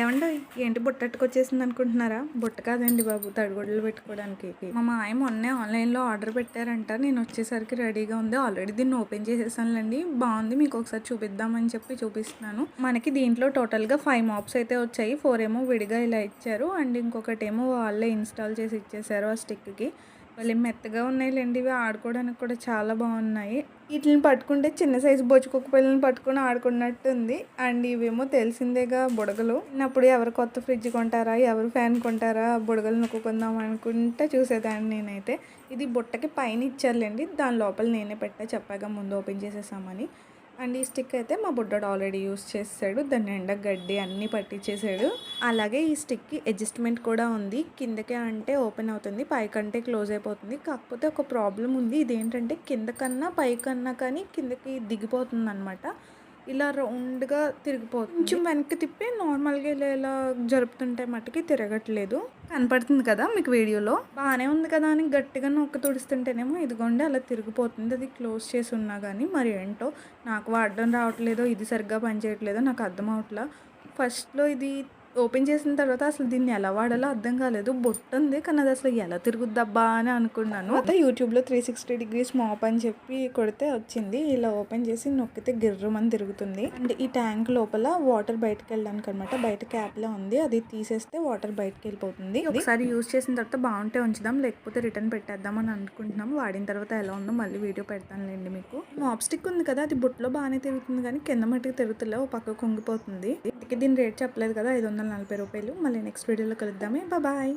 ఏమండి ఏంటి బుట్టట్టుకొచ్చేసింది అనుకుంటున్నారా? బుట్ట కాదండి బాబు తడిగొడ్లు పెట్టుకోవడానికి. మా మాయ మొన్నే ఆన్లైన్లో ఆర్డర్ పెట్టారంట నేను వచ్చేసరికి రెడీగా ఉంది. ఆల్రెడీ దీన్ని ఓపెన్ చేసేసానులేండి. బాగుంది మీకు ఒకసారి చూపిద్దామని చెప్పి చూపిస్తున్నాను. మనకి దీంట్లో టోటల్గా ఫైవ్ మాప్స్ అయితే వచ్చాయి. ఫోర్ ఏమో విడిగా ఇలా ఇచ్చారు. అండ్ ఇంకొకటి ఏమో వాళ్ళే ఇన్స్టాల్ చేసి ఇచ్చేసారు ఆ స్టిక్కి. వాళ్ళు మెత్తగా ఉన్నాయిలేండి. ఇవి ఆడుకోవడానికి కూడా చాలా బాగున్నాయి. వీటిని పట్టుకుంటే చిన్న సైజు బొచ్చుకొక్క పిల్లల్ని పట్టుకుని ఆడుకున్నట్టు ఉంది అండ్ ఇవేమో తెలిసిందేగా బుడగలు. అప్పుడు ఎవరు కొత్త ఫ్రిడ్జ్ కొంటారా? ఎవరు ఫ్యాన్ కొంటారా? బుడగలు నొక్కుందాం అనుకుంటే చూసేదాన్ని నేనైతే. ఇది బుట్టకి పైన ఇచ్చారులేండి. దాని లోపల నేనే పెట్టా చెప్పాక ముందు ఓపెన్ చేసేసామని. అండ్ ఈ స్టిక్ అయితే మా బుడ్డోడు ఆల్రెడీ యూస్ చేసాడు దాని నిండా గడ్డి అన్నీ పట్టించేసాడు. అలాగే ఈ స్టిక్కి అడ్జస్ట్మెంట్ కూడా ఉంది. కిందకే అంటే ఓపెన్ అవుతుంది పైకంటే క్లోజ్ అయిపోతుంది. కాకపోతే ఒక ప్రాబ్లం ఉంది. ఇదేంటంటే కింద కన్నా పైకన్నా కానీ కిందకి దిగిపోతుంది అనమాట ఇలా రౌండ్గా తిరిగిపోతుంది. కొంచెం వెనక్కి తిప్పి నార్మల్గా ఇలా ఇలా జరుపుతుంటే మట్టుకి తిరగట్లేదు. కనపడుతుంది కదా మీకు వీడియోలో. బాగానే ఉంది కదా అని గట్టిగా నొక్క తుడుస్తుంటేనేమో ఇదిగోండి అలా తిరిగిపోతుంది. అది క్లోజ్ చేసి ఉన్నా కానీ మరి ఏంటో నాకు వాడడం రావట్లేదో ఇది సరిగ్గా పనిచేయట్లేదో నాకు అర్థం అవట్లా. ఫస్ట్లో ఇది ఓపెన్ చేసిన తర్వాత అసలు దీన్ని ఎలా వాడాలో అర్థం కాలేదు. బొట్టు ఉంది కానీ అది అసలు ఎలా తిరుగుద్దబ్బా అని అనుకున్నాను. అయితే యూట్యూబ్లో త్రీ సిక్స్టీ డిగ్రీస్ మాప్ అని చెప్పి కొడితే వచ్చింది. ఇలా ఓపెన్ చేసి నొక్కితే గిర్రమని తిరుగుతుంది. అండ్ ఈ ట్యాంక్ లోపల వాటర్ బయటకు వెళ్ళడానికి అనమాట బయట క్యాప్లో ఉంది. అది తీసేస్తే వాటర్ బయటకు వెళ్ళిపోతుంది. ఒకసారి యూస్ చేసిన తర్వాత బాగుంటే ఉంచుదాం. లేకపోతే రిటర్న్ పెట్టేద్దాం అని అనుకుంటున్నాం. వాడిన తర్వాత ఎలా ఉందో మళ్ళీ వీడియో పెడతానులేండి మీకు. మాప్ స్టిక్ ఉంది కదా అది బుట్టలో బాగానే తిరుగుతుంది కానీ కింద మట్టుకు తిరుగుతులే. ఓ పక్క కుంగిపోతుంది. దీని రేట్ చెప్పలేదు కదా ఐదు వందల నలభై రూపాయలు. మళ్ళీ నెక్స్ట్ వీడియోలో కలుద్దామే. బాయ్